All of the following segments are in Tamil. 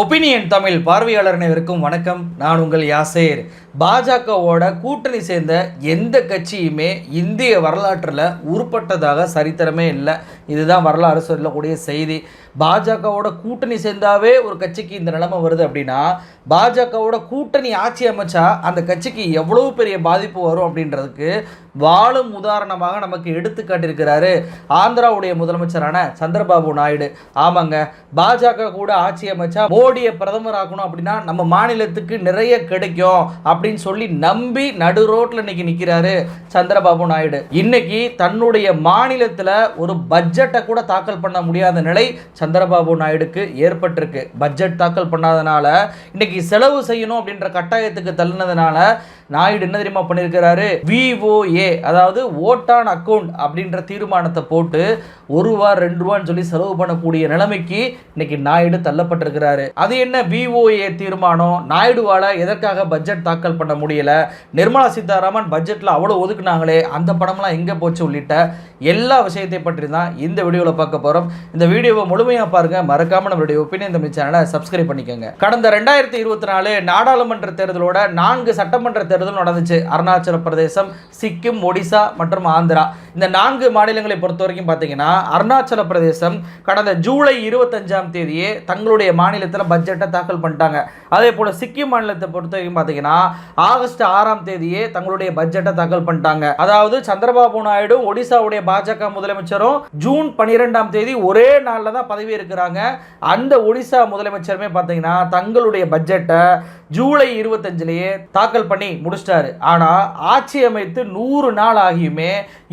ஒப்பீனியன் தமிழ் பார்வையாளர் அனைவருக்கும் வணக்கம். நான் உங்கள் யாசேர். பாஜகவோட கூட்டணி சேர்ந்த எந்த கட்சியுமே இந்திய வரலாற்றில் உருப்பட்டதாக சரித்திரமே இல்லை. இதுதான் வரலாறு சொல்லக்கூடிய செய்தி. பாஜகவோட கூட்டணி சேர்ந்தாவே ஒரு கட்சிக்கு இந்த நிலைமை வருது அப்படின்னா பாஜகவோட கூட்டணி ஆட்சி அமைச்சா அந்த கட்சிக்கு எவ்வளவு பெரிய பாதிப்பு வரும் அப்படின்றதுக்கு வாழும் உதாரணமாக நமக்கு எடுத்து காட்டியிருக்கிறாரு ஆந்திராவுடைய முதலமைச்சரான சந்திரபாபு நாயுடு. ஆமாங்க பாஜக கூட ஆட்சி அமைச்சா மோடியை பிரதமர் ஆக்கணும் அப்படின்னா நம்ம மாநிலத்துக்கு நிறைய கிடைக்கும் அப்படின்னு சொல்லி நம்பி நடு ரோட்ல இன்னைக்கு நிற்கிறாரு சந்திரபாபு நாயுடு. இன்னைக்கு தன்னுடைய மாநிலத்தில் ஒரு பட்ஜெட்டை கூட தாக்கல் பண்ண முடியாத நிலை சந்திரபாபு நாயுடுக்கு ஏற்பட்டிருக்கு. பட்ஜெட் தாக்கல் பண்ணாதனால இன்னைக்கு செலவு செய்யணும் அப்படின்ற கட்டாயத்துக்கு தள்ளினதுனால நாயுடு என்ன தெரியுமா பண்ணியிருக்கிறாரு விஓஏ அதாவது ஓட்டான் அக்கவுண்ட் அப்படின்ற தீர்மானத்தை போட்டு ஒரு ரூபா ரெண்டு ரூபான்னு சொல்லி செலவு பண்ணக்கூடிய நிலைமைக்கு இன்னைக்கு நாயுடு தள்ளப்பட்டிருக்கிறாரு. அது என்ன விஓஏ தீர்மானம்? நாயுடுவால எதற்காக பட்ஜெட் தாக்கல் பண்ண முடியல? நிர்மலா சீதாராமன் பட்ஜெட்டில் அவ்வளோ ஒதுக்குனாங்களே அந்த படம்லாம் எங்கே போச்சு உள்ளிட்ட எல்லா விஷயத்தை பற்றி தான் இந்த வீடியோவில் பார்க்க போகிறோம் இந்த வீடியோவை முழுமையாக பாருங்க. மறக்காம நம்மளுடைய ஒப்பீனியன் தமிழ் சேனலை சப்ஸ்கிரைப் பண்ணிக்கோங்க. கடந்த ரெண்டாயிரத்தி இருபத்தி நாலு நாடாளுமன்ற தேர்தலோட நான்கு சட்டமன்ற தேர்தலும் நடந்துச்சு. அருணாச்சல பிரதேசம் சிக்கிம் ஒடிசா மற்றும் ஆந்திரா. இந்த நான்கு மாநிலங்களை பொறுத்த வரைக்கும் பார்த்தீங்கன்னா அருணாச்சல பிரதேசம் கடந்த ஜூலை இருபத்தஞ்சாம் தேதியே தங்களுடைய மாநிலத்தில் பட்ஜெட்டை தாக்கல் பண்ணிட்டாங்க. அதே போல் சிக்கிம் மாநிலத்தை பொறுத்த வரைக்கும் பார்த்தீங்கன்னா ஆகஸ்ட் ஆறாம் தேதியே தங்களுடைய பட்ஜெட்டை தாக்கல் பண்ணிட்டாங்க. அதாவது சந்திரபாபு நாயுடு ஒடிசாவுடைய பாஜக முதலமைச்சரும் ஜூன் பனிரெண்டாம் தேதி ஒரே நாளில் தான் பதவி இருக்கிறாங்க அந்த ஒடிசா முதலமைச்சருமே பார்த்தீங்கன்னா தங்களுடைய பட்ஜெட்டை ஜூலை இருபத்தஞ்சிலேயே தாக்கல் பண்ணி முடிச்சிட்டாரு. ஆனால் ஆட்சி அமைத்து நூறு நாள் ஆகியுமே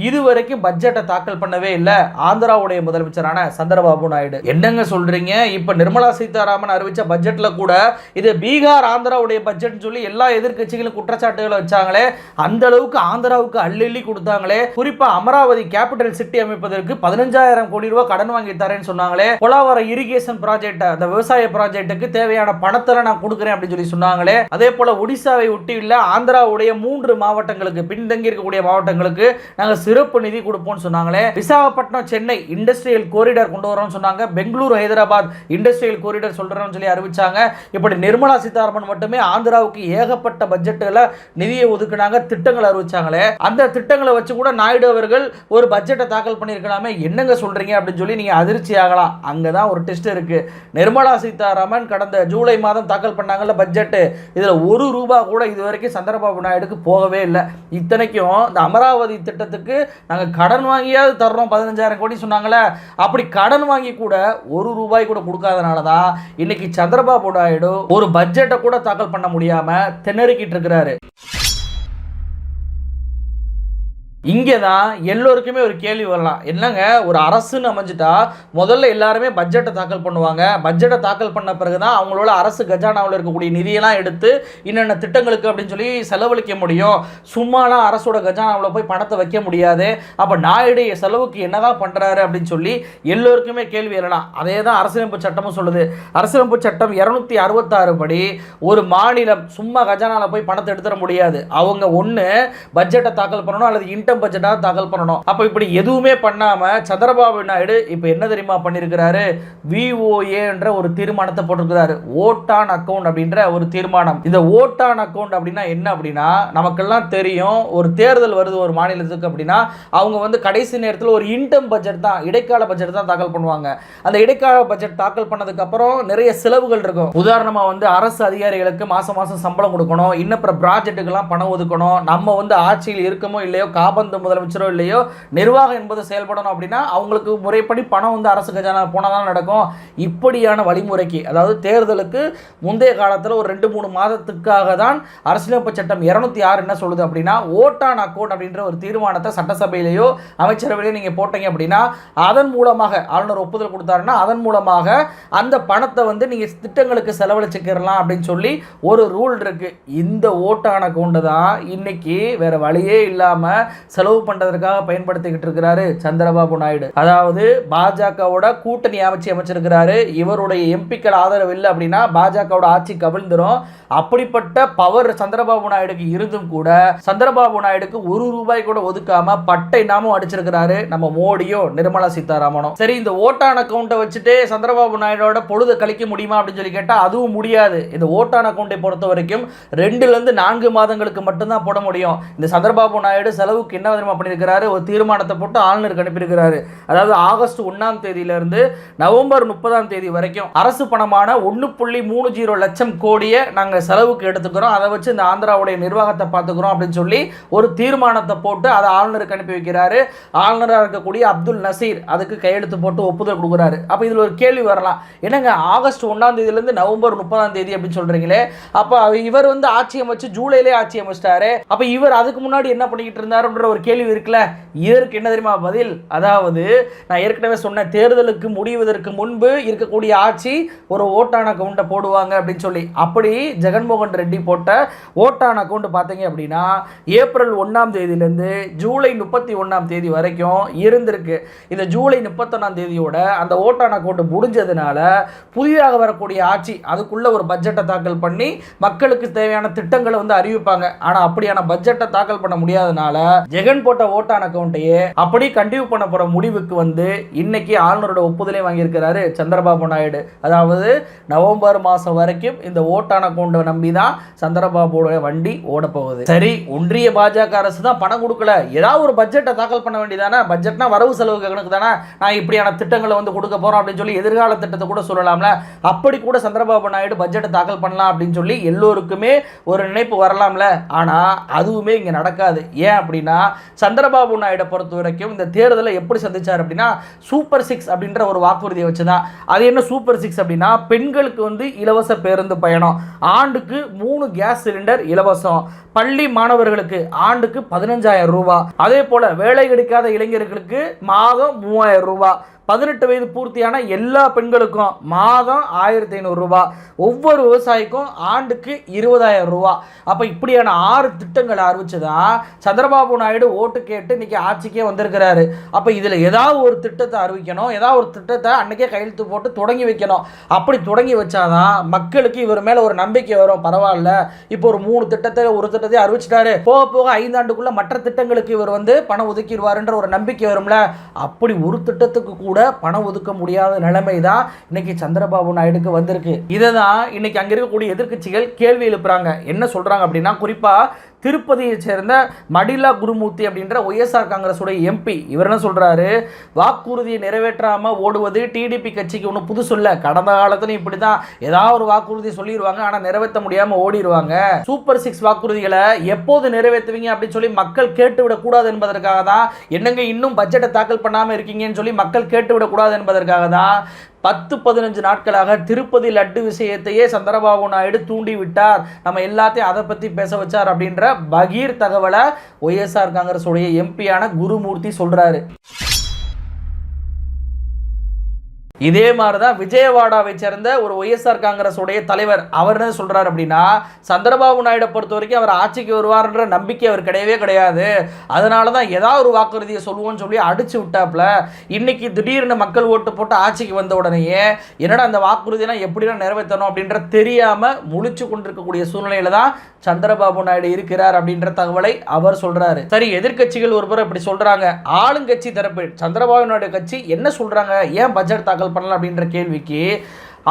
இதுவரைக்கும் பட்ஜெட்டை தாக்கல் பண்ணவே இல்லை. ஆந்திராவுடைய முதலமைச்சரான சந்திரபாபு நாயுடு. என்னங்க சொல்றீங்க? இப்போ நிர்மலா சீதாராமன் அறிவிச்ச பட்ஜெட்டில் கூட இது பீகார் ஆந்திராவுடைய பட்ஜெட்னு சொல்லி எல்லா எதிர்கட்சிகளும் குற்றச்சாட்டுகளை வச்சாங்களே அந்த அளவுக்கு ஆந்திராவுக்கு அள்ளி கொடுத்தாங்களே. குறிப்பா அமராவதி கேபிட்டல் சிட்டி அமைப்பதற்கு பதினஞ்சாயிரம் கோடி ரூபாய் கடன் வாங்கி தரேன்னு சொன்னாங்களே. பொலாவரம் இரிகேஷன் ப்ராஜெக்ட் அந்த விவசாய ப்ராஜெக்ட்டுக்கு தேவையான பணத்தை நான் கொடுக்குறேன் அப்படின்னு சொல்லி சொன்னாங்களே. அதே போல ஒடிசாவை ஒட்டி இல்லை ஆந்திராவுடைய மூன்று மாவட்டங்களுக்கு பின்தங்கி இருக்கக்கூடிய மாவட்டங்களுக்கு நாங்கள் சிறப்பு நிதி கொடுப்போம்னு சொன்னாங்களே. விசாகப்பட்டினம் சென்னை இண்டஸ்ட்ரியல் கோரிடர் கொண்டு வரோம்னு சொன்னாங்க. பெங்களூர் ஹைதராபாத் இண்டஸ்ட்ரியல் கோரிடர் சொல்றோம்னு சொல்லி அறிவிச்சாங்க. இப்படி நிர்மலா சீதாராமன் மட்டுமே ஆந்திராவுக்கு ஏகப்பட்ட பட்ஜெட்டில் நிதியை ஒதுக்குனாங்க திட்டங்களை அறிவிச்சாங்களே. அந்த திட்டங்களை வச்சு கூட நாயுடு அவர்கள் ஒரு பட்ஜெட்டை தாக்கல் பண்ணியிருக்கலாமே. என்னங்க சொல்றீங்க அப்படின்னு சொல்லி நீங்கள் அதிர்ச்சி ஆகலாம். அங்கே தான் ஒரு டெஸ்ட் இருக்கு. நிர்மலா சீதாராமன் கடந்த ஜூலை மாதம் தாக்கல் பண்ணாங்கல்ல பட்ஜெட்டு இதில் ஒரு ரூபா கூட இது வரைக்கும் சந்திரபாபு நாயுடுக்கு போகவே இல்லை. இத்தனைக்கும் இந்த அமராவதி திட்டத்துக்கு நாங்கள் கடன் வாங்கியாவது தர்றோம். பதினஞ்சாயிரம் கோடி சொன்னாங்களே. அப்படி கடன் வாங்கி கூட ஒரு ரூபாய் கூட கொடுக்காதனால தான் இன்னைக்கு சந்திரபாபு நாயுடு ஒரு பட்ஜெட்டை கூட தாக்கல் பண்ண முடியாம திணறிக்கிட்டு இருக்கிறாரு. இங்கே தான் எல்லோருக்குமே ஒரு கேள்வி வரலாம். என்னங்க ஒரு அரசுன்னு அமைஞ்சிட்டா முதல்ல எல்லாருமே பட்ஜெட்டை தாக்கல் பண்ணுவாங்க. பட்ஜெட்டை தாக்கல் பண்ண பிறகு தான் அவங்களோட அரசு கஜானாவில் இருக்கக்கூடிய நிதியெல்லாம் எடுத்து என்னென்ன திட்டங்களுக்கு அப்படின்னு சொல்லி செலவழிக்க முடியும். சும்மாலாம் அரசோட கஜானாவில் போய் பணத்தை வைக்க முடியாது. அப்போ நாயுடைய செலவுக்கு என்னதான் பண்ணுறாரு அப்படின்னு சொல்லி எல்லோருக்குமே கேள்வி எழலாம் அதே தான் அரசியலமைப்பு சட்டமும் சொல்லுது. அரசியலமைப்பு சட்டம் இரநூத்தி அறுபத்தாறு படி ஒரு மாநிலம் சும்மா கஜானாவில் போய் பணத்தை எடுத்துட முடியாது. அவங்க ஒன்று பட்ஜெட்டை தாக்கல் பண்ணணும் அல்லது இன்டர் இன்டம் பட்ஜெட்டாக தாக்கல் பண்ணணும். அப்போ இப்படி எதுவுமே பண்ணாமல் சந்திரபாபு நாயுடு இப்போ என்ன தெரியுமா பண்ணியிருக்கிறாரு விஓஏ என்ற ஒரு தீர்மானத்தை போட்டிருக்கிறாரு. ஓட்டான் அக்கௌண்ட் அப்படின்ற ஒரு தீர்மானம். இந்த ஓட்டான் அக்கௌண்ட் அப்படின்னா என்ன அப்படின்னா நமக்கெல்லாம் தெரியும் ஒரு தேர்தல் வருது ஒரு மாநிலத்துக்கு அப்படின்னா அவங்க வந்து கடைசி நேரத்தில் ஒரு இன்டம் பட்ஜெட் தான் இடைக்கால பட்ஜெட் தான் தாக்கல் பண்ணுவாங்க. அந்த இடைக்கால பட்ஜெட் தாக்கல் பண்ணதுக்கு அப்புறம் நிறைய செலவுகள் இருக்கும். உதாரணமாக வந்து அரசு அதிகாரிகளுக்கு மாதம் மாதம் சம்பளம் கொடுக்கணும். இன்னப்புறம் ப்ராஜெக்ட்டுக்கெல்லாம் பணம் ஒதுக்கணும். நம்ம வந்து ஆட்சியில் இருக்கமோ இல்லையோ காபந்து முதலமைச்சரோ இல்லையோ நிர்வாகம் என்பது செயல்படணும் அப்படின்னா அவங்களுக்கு முறைப்படி பணம் வந்து அரசு கஜானா போனால் தான் நடக்கும். இப்படியான வழிமுறைக்கு அதாவது தேர்தலுக்கு முந்தைய காலத்தில் ஒரு ரெண்டு மூணு மாதத்துக்காக தான் அரசியலமைப்பு சட்டம் இரநூத்தி ஆறு என்ன சொல்லுது அப்படின்னா ஓட்டான் அக்கௌண்ட் அப்படின்ற ஒரு தீர்மானத்தை சட்டசபையிலேயோ அமைச்சரவையிலையோ நீங்கள் போட்டீங்க அப்படின்னா அதன் மூலமாக ஆளுநர் ஒப்புதல் கொடுத்தாருன்னா அதன் மூலமாக அந்த பணத்தை வந்து நீங்கள் திட்டங்களுக்கு செலவழிச்சுக்கிறலாம் அப்படின்னு சொல்லி ஒரு ரூல் இருக்குது இந்த ஓட்டான கொண்டு தான் இன்னைக்கு வேற வழியே இல்லாமல் செலவு பண்ணுறதுக்காக பயன்படுத்திக்கிட்டு இருக்கிறாரு சந்திரபாபு நாயுடு. அதாவது பாஜகவோட கூட்டணி அமைச்சு அமைச்சிருக்கிறாரு. இவருடைய எம்பிக்கள் ஆதரவு இல்லை அப்படின்னா பாஜகவோட ஆட்சி கவிழ்ந்துடும் அப்படிப்பட்ட பவர் சந்திரபாபு நாயுடுக்கு இருந்தும் கூட சந்திரபாபு நாயுடுக்கு ஒரு ரூபாய் கூட ஒதுக்காம பட்டை நாமும் அடிச்சிருக்கிறாரு நம்ம மோடியோ நிர்மலா சீதாராமனும் சரி இந்த ஓட்டான அக்கௌண்ட்டை வச்சுட்டு சந்திரபாபு நாயுடோட பொழுது கழிக்க முடியுமா அப்படின்னு சொல்லி கேட்டால் அதுவும் முடியாது. இந்த ஓட்டான அக்கௌண்ட்டை பொறுத்த வரைக்கும் ரெண்டுலேருந்து நான்கு மாதங்களுக்கு மட்டும்தான் போட முடியும். இந்த சந்திரபாபு நாயுடு செலவுக்கு என்ன தெரியுமா பண்ணியிருக்கிறாரு? ஒரு தீர்மானத்தை போட்டு ஆளுநருக்கு அனுப்பியிருக்கிறாரு. அதாவது ஆகஸ்ட் ஒன்றாம் தேதியிலிருந்து நவம்பர் முப்பதாம் தேதி வரைக்கும் அரசு பணமான ஒன்று புள்ளி மூணு ஜீரோ லட்சம் கோடியை நாங்கள் செலவுக்கு எடுத்துக்கிறோம். அதை வச்சு இந்த ஆந்திராவுடைய நிர்வாகத்தை பார்த்துக்கிறோம் அப்படின்னு சொல்லி ஒரு தீர்மானத்தை போட்டு அதை ஆளுநருக்கு அனுப்பி வைக்கிறாரு. ஆளுநராக இருக்கக்கூடிய அப்துல் நசீர் அதுக்கு கையெழுத்து போட்டு ஒப்புதல் கொடுக்குறாரு. அப்போ இதில் ஒரு கேள்வி வரலாம். என்னங்க ஆகஸ்ட் ஒன்றாம் தேதியிலேருந்து நவம்பர் முப்பதாம் தேதி அப்படின்னு சொல்கிறீங்களே அப்போ இவர் வந்து ஆட்சி அமைச்சு ஜூலையிலே ஆட்சி அமைச்சிட்டாரு. அப்போ இவர் அதுக்கு முன்னாடி என்ன பண்ணிக்கிட்டு அப்படின்ற ஒரு கேள்வி இருக்குல்ல? இதற்கு என்ன தெரியுமா பதில்? அதாவது நான் ஏற்கனவே சொன்ன தேர்தலுக்கு முடிவதற்கு முன்பு இருக்கக்கூடிய ஆட்சி ஒரு ஓட்டான அக்கௌண்ட்டை போடுவாங்க அப்படின்னு சொல்லி. அப்படி ஜெகன்மோகன் ரெட்டி போட்ட ஓட்டான அக்கௌண்ட் பார்த்தீங்க அப்படின்னா ஏப்ரல் ஒன்றாம் தேதியிலேருந்து ஜூலை முப்பத்தி ஒன்றாம் தேதி வரைக்கும் இருந்திருக்கு. இந்த ஜூலை முப்பத்தொன்னாம் தேதியோட அந்த ஓட்டான அக்கௌண்ட் முடிஞ்சதுனால புதிதாக வரக்கூடிய ஆட்சி அதுக்குள்ளே ஒரு பட்ஜெட்டை தாக்கல் பண்ணி மக்களுக்கு தேவையான திட்டங்களை வந்து அறிவிப்பாங்க. ஆனால் அப்படியான பட்ஜெட்டை தாக்கல் பண்ண முடியாதனால ஜெகன் போட்ட ஓட்டான அக்கௌண்ட்டையே அப்படி கண்டினியூ பண்ண போகிற முடிவுக்கு வந்து இன்னைக்கு ஆளுநரோட ஒப்புதலையும் வாங்கியிருக்கிறாரு சந்திரபாபு நாயுடு. அதாவது நவம்பர் மாதம் வரைக்கும் இந்த ஓட்டான அக்கௌண்ட்டை நம்பி தான் சந்திரபாபுடைய வண்டி ஓடப்போகுது. சரி ஒன்றிய பாஜக அரசு தான் பணம் கொடுக்கல. ஏதாவது ஒரு பட்ஜெட்டை தாக்கல் பண்ண வேண்டியதானே பட்ஜெட்னா வரவு செலவு கணக்கு தானே நான் இப்படியான திட்டங்களை வந்து கொடுக்க போறோம் அப்படின்னு சொல்லி எதிர்கால திட்டத்தை கூட சொல்லலாம்ல. அப்படி கூட சந்திரபாபு நாயுடு பட்ஜெட்டை தாக்கல் பண்ணலாம் அப்படின்னு சொல்லி எல்லோருக்குமே ஒரு நினைப்பு வரலாம்ல. ஆனால் அதுவுமே இங்கே நடக்காது. ஏன் அப்படின்னா சந்திரபாபு நாயுடை பொறுத்த வரைக்கும் இந்த தேர்தலை எப்படி சந்திச்சார் அப்படின்னா சூப்பர் சிக்ஸ் அப்படின்ற ஒரு வாக்குறுதியை வச்சு தான் அது என்ன சூப்பர் சிக்ஸ் அப்படின்னா பெண்களுக்கு வந்து இலவச பேருந்து பயணம். ஆண்டுக்கு மூணு கேஸ் சிலிண்டர் இலவசம். பள்ளி மாணவர்களுக்கு ஆண்டுக்கு பதினஞ்சாயிரம் ரூபா. அதே போல் வேலை கிடைக்காத இளைஞர்களுக்கு மாதம் மூவாயிரம் ரூபா. பதினெட்டு வயது பூர்த்தியான எல்லா பெண்களுக்கும் மாதம் ஆயிரத்தி ஐநூறுரூவா ஒவ்வொரு விவசாயிக்கும் ஆண்டுக்கு இருபதாயிரம் ரூபா. அப்போ இப்படியான ஆறு திட்டங்களை அறிவிச்சுதான் சந்திரபாபு நாயுடு ஓட்டு கேட்டு இன்னைக்கு ஆட்சிக்கே வந்திருக்கிறாரு. அப்போ இதில் ஏதாவது ஒரு திட்டத்தை அறிவிக்கணும் ஏதாவது ஒரு திட்டத்தை அன்றைக்கே கையெழுத்து போட்டு தொடங்கி வைக்கணும். அப்படி தொடங்கி வச்சாதான் மக்களுக்கு இவர் மேலே ஒரு நம்பிக்கை வரும். பரவாயில்ல. இப்போ ஒரு மூணு திட்டத்தை ஒரு திட்டத்தை அறிவிச்சிட்டாரு. போக போக ஐந்தாண்டுக்குள்ளே மற்ற திட்டங்களுக்கு இவர் வந்து பணம் ஒதுக்கிடுவாருன்ற ஒரு நம்பிக்கை வரும்ல. அப்படி ஒரு திட்டத்துக்கு கூட கூட பணம் ஒதுக்க முடியாத நிலைமை தான் இன்னைக்கு சந்திரபாபு நாயுடுக்கு வந்திருக்கு. இதை தான் இன்னைக்கு அங்கே இருக்கக்கூடிய எதிர்க்கட்சிகள் கேள்வி எழுப்புறாங்க. என்ன சொல்றாங்க அப்படின்னா குறிப்பா திருப்பதியை சேர்ந்த மடிலா குருமூர்த்தி அப்படின்ற ஒய்எஸ்ஆர் காங்கிரஸுடைய எம்பி இவர் என்ன சொல்கிறாரு வாக்குறுதியை நிறைவேற்றாமல் ஓடுவது டிடிபி கட்சிக்கு ஒன்றும் புதுசு இல்லை. கடந்த காலத்துலையும் இப்படி தான் ஏதாவது ஒரு வாக்குறுதி சொல்லிடுவாங்க ஆனால் நிறைவேற்ற முடியாமல் ஓடிடுவாங்க சூப்பர் சிக்ஸ் வாக்குறுதிகளை எப்போது நிறைவேற்றுவீங்க அப்படின்னு சொல்லி மக்கள் கேட்டு விடக்கூடாது என்பதற்காக தான் என்னங்க இன்னும் பட்ஜெட்டை தாக்கல் பண்ணாமல் இருக்கீங்கன்னு சொல்லி மக்கள் கேட்டு விடக்கூடாது என்பதற்காக தான் பத்து பதினஞ்சு நாட்களாக திருப்பதி லட்டு விஷயத்தையே சந்திரபாபு நாயுடு தூண்டி விட்டார் நம்ம எல்லாத்தையும் அதை பற்றி பேச வச்சார் அப்படின்ற பகீர் தகவலை ஒய்எஸ்ஆர் காங்கிரஸ் உடைய எம்பியான குருமூர்த்தி சொல்கிறாரு இதே மாதிரி தான் விஜயவாடாவை சேர்ந்த ஒரு ஒய்எஸ்ஆர் காங்கிரஸ் உடைய தலைவர். அவர் என்ன சொல்கிறார் அப்படின்னா சந்திரபாபு நாயுடை பொறுத்த வரைக்கும் அவர் ஆட்சிக்கு வருவார்ன்ற நம்பிக்கை அவர் கிடையவே கிடையாது. அதனால தான் ஏதாவது ஒரு வாக்குறுதியை சொல்லுவோம்னு சொல்லி அடிச்சு விட்டாப்புல. இன்னைக்கு திடீர்னு மக்கள் ஓட்டு போட்டு ஆட்சிக்கு வந்த உடனேயே என்னடா அந்த வாக்குறுதியெல்லாம் எப்படிலாம் நிறைவேற்றணும் அப்படின்ற தெரியாமல் முழிச்சு கொண்டிருக்கக்கூடிய சூழ்நிலையில தான் சந்திரபாபு நாயுடு இருக்கிறார் அப்படின்ற தகவலை அவர் சொல்கிறாரு சரி எதிர்க்கட்சிகள் ஒருபுறம் இப்படி சொல்கிறாங்க ஆளுங்கட்சி தரப்பு சந்திரபாபு நாயுடு கட்சி என்ன சொல்கிறாங்க ஏன் பட்ஜெட் தாக்கல் பண்ணலாம் அப்படின்ற கேள்விக்கு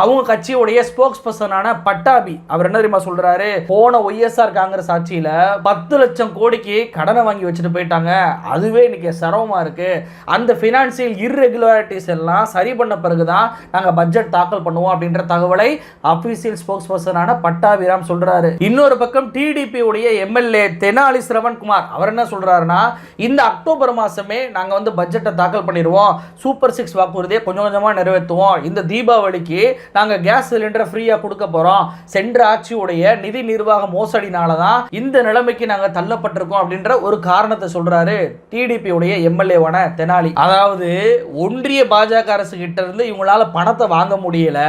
அவங்க கட்சியுடைய ஸ்போக்ஸ் பர்சனான பட்டாபி அவர் என்ன தெரியுமா சொல்றாரு? போன ஒய்எஸ்ஆர் காங்கிரஸ் ஆட்சியில பத்து லட்சம் கோடிக்கு கடனை வாங்கி வச்சுட்டு போயிட்டாங்க. அதுவே இன்னைக்கு சிரமமா இருக்கு. அந்த ஃபினான்சியல் இர்ரெகுலாரிட்டிஸ் எல்லாம் சரி பண்ண பிறகுதான் நாங்க பட்ஜெட் தாக்கல் பண்ணுவோம் அப்படின்ற தகவலை அபிஷியல் ஸ்போக்ஸ் பர்சனான பட்டாபிராம் சொல்றாரு. இன்னொரு பக்கம் டிடிபி உடைய எம்எல்ஏ தெனாலி சிரவன்குமார் அவர் என்ன சொல்றாருன்னா இந்த அக்டோபர் மாசமே நாங்க வந்து பட்ஜெட்டை தாக்கல் பண்ணிடுவோம். சூப்பர் சிக்ஸ் வாக்குறுதியை கொஞ்சம் கொஞ்சமா நிறைவேற்றுவோம். இந்த தீபாவளிக்கு நாங்க கேஸ் சிலிண்டரை ஃப்ரீயாக கொடுக்க போறோம். சென்ற ஆட்சியுடைய நிதி நிர்வாக மோசடினால தான் இந்த நிலைமைக்கு நாங்க தள்ளப்பட்டிருக்கோம் அப்படின்ற ஒரு காரணத்தை சொல்றாரு டிடிபி உடைய எம்எல்ஏவான தெனாலி. அதாவது ஒன்றிய பாஜக அரசு கிட்ட இருந்து இவங்களால பணத்தை வாங்க முடியல.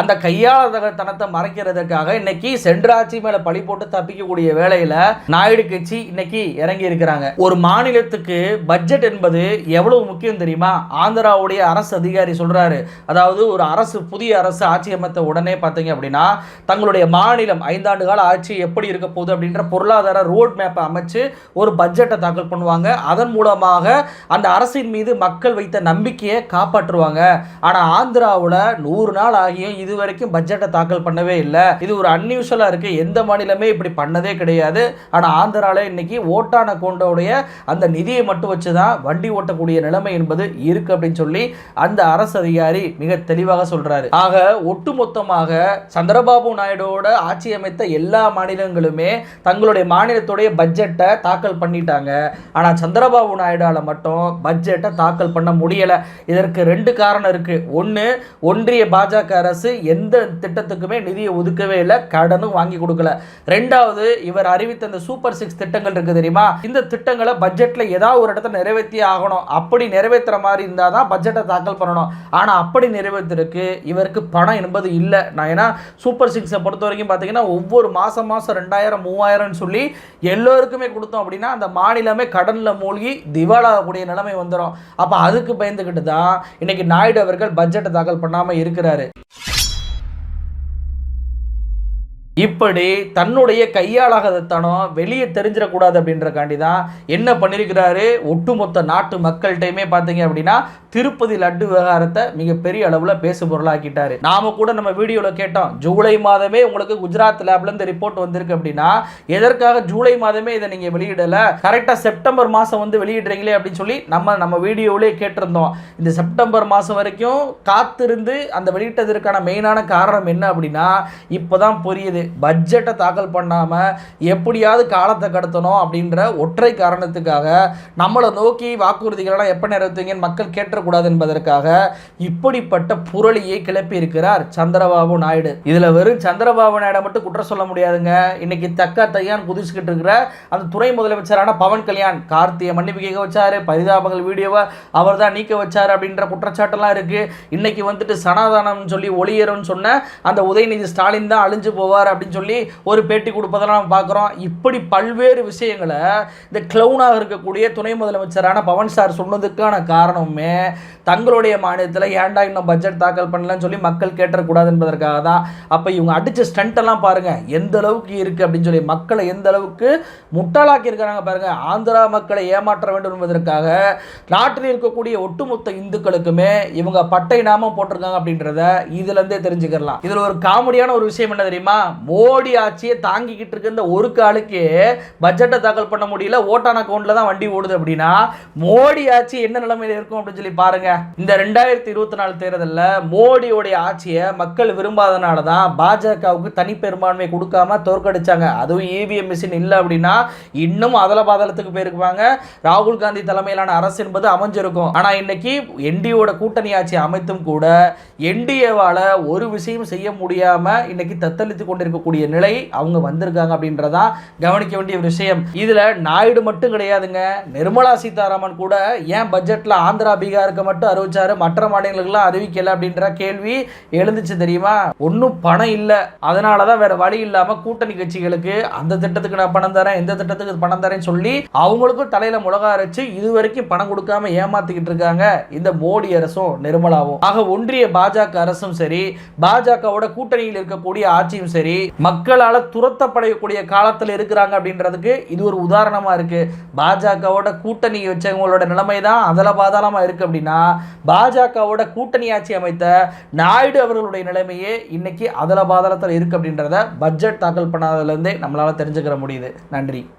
அந்த கையாளதனத்தை மறைக்கிறதுக்காக இன்னைக்கு சென்ற ஆட்சி மேல பழி போட்டு தப்பிக்கக்கூடிய வேலையில நாயுடு கட்சி இன்னைக்கு இறங்கி இருக்கிறாங்க. ஒரு மாநிலத்துக்கு பட்ஜெட் என்பது எவ்வளவு முக்கியம் தெரியுமா? ஆந்திராவுடைய அரசு அதிகாரி சொல்றாரு. அதாவது ஒரு அரசு புதிய அரசு ஆட்சி அமைத்த உடனே பார்த்தீங்க அப்படின்னா தங்களுடைய மாநிலம் ஐந்தாண்டு கால ஆட்சி எப்படி இருக்க போகுது அப்படின்ற பொருளாதார ரோட் மேப்பை அமைச்சு ஒரு பட்ஜெட்டை தாக்கல் பண்ணுவாங்க. அதன் மூலமாக அந்த அரசின் மீது மக்கள் வைத்த நம்பிக்கையை காப்பாற்றுவாங்க. ஆனால் ஆந்திராவில் நூறு நாள் ஆகியும் இது வரைக்கும் பட்ஜெட்டை தாக்கல் பண்ணவே இல்லை. இது ஒரு அன்யூஷுவலாக இருக்குது எந்த மாநிலமே இப்படி பண்ணதே கிடையாது. ஆனால் ஆந்திராவில் இன்னைக்கு ஓட்டான கொண்டோடைய அந்த நிதியை மட்டும் வச்சு தான் வண்டி ஓட்டக்கூடிய நிலைமை என்பது இருக்கு அப்படின்னு சொல்லி அந்த அரசு அதிகாரி மிக தெளிவாக சொல்றாரு. ஆக ஒட்டுமொத்தமாக சந்திரபாபு நாயுடோட ஆட்சி அமைத்த எல்லா மாநிலங்களுமே தங்களுடைய மாநிலத்துடைய பட்ஜெட்டை தாக்கல் பண்ணிட்டாங்க. ஆனால் சந்திரபாபு நாயுடால் மட்டும் பட்ஜெட்டை தாக்கல் பண்ண முடியலை. இதற்கு ரெண்டு காரணம் இருக்குது ஒன்று ஒன்றிய பாஜக அரசு எந்த திட்டத்துக்குமே நிதியை ஒதுக்கவே இல்லை. கடனும் வாங்கி கொடுக்கல. ரெண்டாவது இவர் அறிவித்த இந்த சூப்பர் சிக்ஸ் திட்டங்கள் இருக்குது தெரியுமா? இந்த திட்டங்களை பட்ஜெட்டில் ஏதாவது ஒரு இடத்துல நிறைவேற்றி ஆகணும். அப்படி நிறைவேற்றுற மாதிரி இருந்தால் தான் பட்ஜெட்டை தாக்கல் பண்ணணும். ஆனால் அப்படி நிறைவேற்றுறதுக்கு இவருக்கு பணம் என்பது இல்லை. நான் ஏன்னா சூப்பர் சிக்ஸை பொறுத்த வரைக்கும் பார்த்தீங்கன்னா ஒவ்வொரு மாதம் மாதம் ரெண்டாயிரம் மூவாயிரம்னு சொல்லி எல்லோருக்குமே கொடுத்தோம் அப்படின்னா அந்த மாநிலமே கடனில் மூழ்கி திவாலாகக்கூடிய நிலைமை வந்துடும் அப்போ அதுக்கு பயந்துக்கிட்டு தான் இன்னைக்கு நாயுடு அவர்கள் பட்ஜெட்டை தாக்கல் பண்ணாமல் இருக்கிறாரு. இப்படி தன்னுடைய கையாளாகத்தனம் வெளியே தெரிஞ்சிடக்கூடாது அப்படின்றக்காண்டி தான் என்ன பண்ணியிருக்கிறாரு ஒட்டுமொத்த நாட்டு மக்கள்கிட்டையுமே பார்த்தீங்க அப்படின்னா திருப்பதி லட்டு விவகாரத்தை மிகப்பெரிய அளவில் பேசு பொருளாக்கிட்டாரு. நாம கூட நம்ம வீடியோவில் கேட்டோம் ஜூலை மாதமே உங்களுக்கு குஜராத் லேப்ல இருந்து ரிப்போர்ட் வந்திருக்கு அப்படின்னா எதற்காக ஜூலை மாதமே இதை நீங்கள் வெளியிடலை? கரெக்டாக செப்டம்பர் மாதம் வந்து வெளியிடுறீங்களே அப்படின்னு சொல்லி நம்ம நம்ம வீடியோவிலே கேட்டிருந்தோம். இந்த செப்டம்பர் மாதம் வரைக்கும் காத்திருந்து அந்த வெளியிட்டதற்கான மெயினான காரணம் என்ன அப்படின்னா இப்போதான் புரியுது. பட்ஜெட்டை தாக்கல் பண்ணாமல் எப்படியாவது காலத்தை கடத்தணும் அப்படின்ற ஒற்றை காரணத்துக்காக நம்மளை நோக்கி வாக்குறுதிகளெல்லாம் எப்போ நிறைவேற்றுவீங்கன்னு மக்கள் கேட்டக்கூடாது என்பதற்காக இப்படிப்பட்ட புரளியை கிளப்பி இருக்கிறார் சந்திரபாபு நாயுடு. இதில் வெறும் சந்திரபாபு நாயுடு மட்டும் குற்றம் சொல்ல முடியாதுங்க. இன்னைக்கு தக்க தையான் குதிச்சுக்கிட்டு இருக்கிற அந்த துணை முதலமைச்சரான பவன் கல்யாண் கார்த்தியை மன்னிப்பு கேட்க வச்சாரு பரிதாபங்கள் வீடியோவை அவர் தான் நீக்க வச்சார் அப்படின்ற குற்றச்சாட்டெல்லாம் இருக்குது இன்னைக்கு வந்துட்டு சனாதானம் சொல்லி ஒளியரும்னு சொன்ன அந்த உதயநிதி ஸ்டாலின் தான் அழிஞ்சு போவார் அப்படின்னு சொல்லி ஒரு பேட்டி கொடுப்பதெல்லாம் நம்ம பார்க்குறோம். இப்படி பல்வேறு விஷயங்களை இந்த கிளவுனாக இருக்கக்கூடிய துணை முதலமைச்சரான பவன் சார் சொன்னதுக்கான காரணமே தங்களுடைய மாநிலத்தில் ஏன்டா இன்னும் பட்ஜெட் தாக்கல் பண்ணலன்னு சொல்லி மக்கள் கேட்டக்கூடாது என்பதற்காக தான். அப்போ இவங்க அடித்த ஸ்டண்ட்டெல்லாம் பாருங்கள் எந்த அளவுக்கு இருக்குது அப்படின்னு சொல்லி மக்களை எந்த அளவுக்கு முட்டாளாக்கி இருக்கிறாங்க பாருங்கள் ஆந்திரா மக்களை ஏமாற்ற வேண்டும் என்பதற்காக நாட்டில் இருக்கக்கூடிய ஒட்டுமொத்த இந்துக்களுக்குமே இவங்க பட்டை நாமம் போட்டிருக்காங்க அப்படின்றத இதுலேருந்தே தெரிஞ்சுக்கலாம் இதில் ஒரு காமெடியான ஒரு விஷயம் என்ன தெரியுமா? மோடி ஆட்சியை தாங்கிக்கிட்டு இருக்க இந்த ஒரு காலுக்கு பட்ஜெட்டை தாக்கல் பண்ண முடியல. ஓட்டான அக்கௌண்ட்டில் தான் வண்டி ஓடுது அப்படின்னா மோடி ஆட்சி என்ன நிலைமையில் இருக்கும் அப்படின்னு சொல்லி பாருங்க. இந்த ரெண்டாயிரத்தி இருபத்தி நாலு தேர்தலில் மோடியோடைய ஆட்சியை மக்கள் விரும்பாதனால தான் பாஜகவுக்கு தனி பெரும்பான்மை கொடுக்காம தோற்கடிச்சாங்க. அதுவும் இவிஎம் மிஷின் இல்லை அப்படின்னா இன்னும் அதல பாதளத்துக்கு போயிருக்குவாங்க. ராகுல் காந்தி தலைமையிலான அரசு என்பது அமைஞ்சிருக்கும். ஆனால் இன்னைக்கு என்டியோட கூட்டணி ஆட்சி அமைத்தும் கூட என்டிஏவால் ஒரு விஷயம் செய்ய முடியாமல் இன்னைக்கு தத்தளித்து கொண்டிருக்கக்கூடிய நிலை அவங்க வந்திருக்காங்க அப்படின்றதா கவனிக்க வேண்டிய விஷயம். இதில் நாயுடு மட்டும் கிடையாதுங்க. நிர்மலா சீதாராமன் கூட ஏன் பட்ஜெட்டில் ஆந்திரா பீகார் பீகாருக்கு மட்டும் அறிவிச்சாரு? மற்ற மாநிலங்களுக்கெல்லாம் அறிவிக்கல அப்படின்ற கேள்வி எழுந்துச்சு தெரியுமா? ஒன்றும் பணம் இல்லை. அதனால தான் வேற வழி இல்லாமல் கூட்டணி கட்சிகளுக்கு அந்த திட்டத்துக்கு நான் பணம் தரேன் இந்த திட்டத்துக்கு பணம் தரேன்னு சொல்லி அவங்களுக்கும் தலையில முழகா அரைச்சு இது வரைக்கும் பணம் கொடுக்காம ஏமாத்திக்கிட்டு இருக்காங்க இந்த மோடி அரசும் நிர்மலாவும். ஆக ஒன்றிய பாஜக அரசும் சரி பாஜகவோட கூட்டணியில் இருக்கக்கூடிய ஆட்சியும் சரி மக்களால் துரத்தப்படையக்கூடிய காலத்தில் இருக்கிறாங்க அப்படின்றதுக்கு இது ஒரு உதாரணமா இருக்கு. பாஜகவோட கூட்டணி வச்சவங்களோட நிலைமை தான் அதில் பாதாளமா இருக்கு அப்படின்னு. பாஜகவோட கூட்டணி ஆட்சி அமைத்த நாயுடு அவர்களுடைய நிலைமையே இன்னைக்கு அதல பாதாளத்தில் இருக்கு அப்படின்றத பட்ஜெட் தாக்கல் பண்ணாததுலேருந்தே நம்மளால தெரிஞ்சுக்கிற முடியுது. நன்றி.